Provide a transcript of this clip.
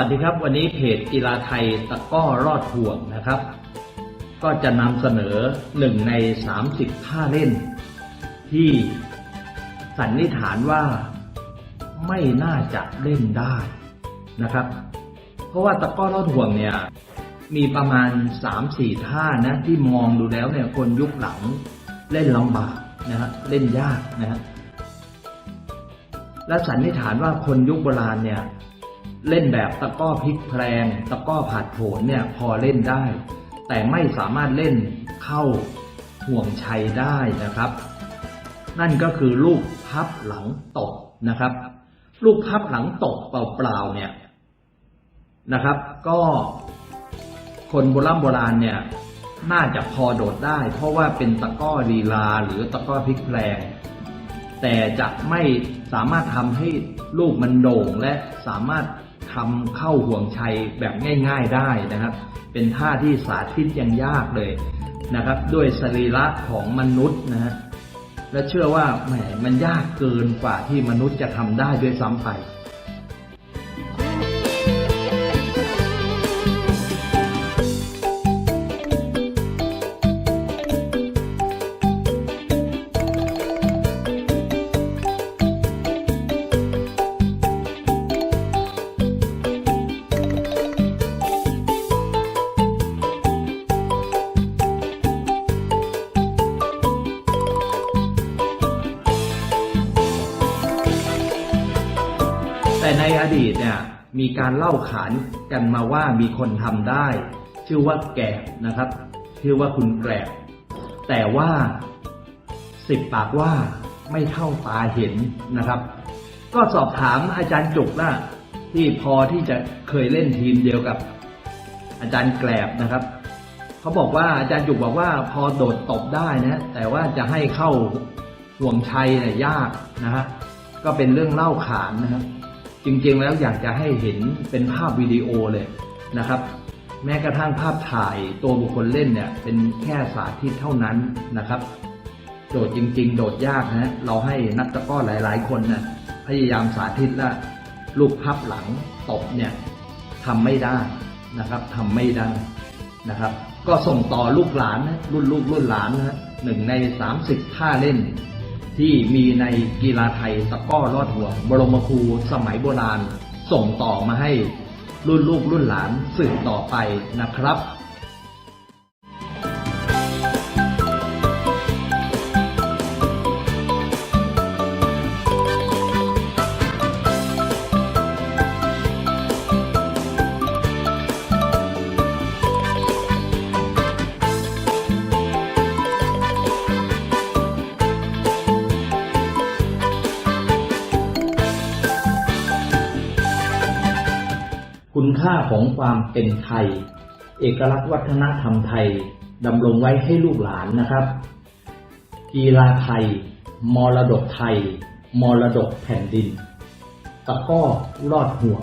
วัสดีครับ วันนี้เพจกีฬาไทยตะก้อรอดห่วงนะครับ ก็จะนำเสนอหนึ่งใน 30 ท่าเล่น ที่สันนิษฐานว่าไม่น่าจะเล่นได้นะครับ เพราะว่าตะก้อรอดห่วงเนี่ยมีประมาณ 3-4 ท่านะที่มองดูแล้วเนี่ยคนยุคหลังเล่นลำบากนะฮะเล่นยากนะฮะและสันนิษฐานว่าคนยุคโบราณเนี่ย เล่นแบบตะก้อพลิกแพลง ตะก้อผัดโผนเนี่ยพอเล่นได้ แต่ไม่สามารถเล่นเข้าห่วงชัยได้นะครับ นั่นก็คือลูกพับหลังตกนะครับ ลูกพับหลังตกเปล่าๆเนี่ยนะครับ ก็คนโบราณโบราณเนี่ยน่าจะพอโดดได้ เพราะว่าเป็นตะก้อลีลาหรือตะก้อพลิกแพลงแต่จะไม่สามารถทำให้ลูกมันโด่งและสามารถ ทำเข้าห่วงชัยแบบง่าย ๆได้นะครับ เป็นท่าที่สาธิตยังยากเลยนะครับ ด้วยสรีระของมนุษย์นะฮะและเชื่อว่าแหมมันยากเกินกว่าที่มนุษย์จะทำได้ด้วยซ้ำไป แต่ในอดีตเนี่ยมีการเล่าขานกันมาว่ามีคนทำได้ ชื่อว่าแกบนะครับ ชื่อว่าคุณแกรบแต่ว่าสิบปากว่าไม่เท่าตาเห็นนะครับ ก็สอบถามอาจารย์จุกนะที่พอที่จะเคยเล่นทีมเดียวกับ อาจารย์แกรบนะครับเขาบอกว่าอาจารย์จุกบอกว่าพอโดดตบได้นะแต่ว่าจะให้เข้าห่วงชัยเนี่ยยากนะฮะก็เป็นเรื่องเล่าขานนะครับ จริงๆแล้วอยากจะให้เห็นเป็นภาพวิดีโอเลยนะครับ แม้กระทั่งภาพถ่ายตัวบุคคลเล่นเนี่ยเป็นแค่สาธิตเท่านั้นนะครับโดดจริง ๆ โดดยากนะเราให้นักตะก้อหลาย ๆ คนนะพยายามสาธิตและลูกพับหลังตบเนี่ยทำไม่ได้นะครับทำไม่ได้นะครับ ก็ส่งต่อลูกหลานนะรุ่นลูกรุ่นหลานนะหนึ่งใน 30 ท่าเล่น ที่มีในกีฬาไทยตะก้อรอดหัว บรมครูสมัยโบราณ ส่งต่อมาให้รุ่นลูกรุ่นหลานสืบต่อไปนะครับ คุณค่าของความเป็นไทย เอกลักษณ์วัฒนธรรมไทยดำรงไว้ให้ลูกหลานนะครับ กีฬาไทย มรดกไทย มรดกแผ่นดิน ตะก้อรอดห่วง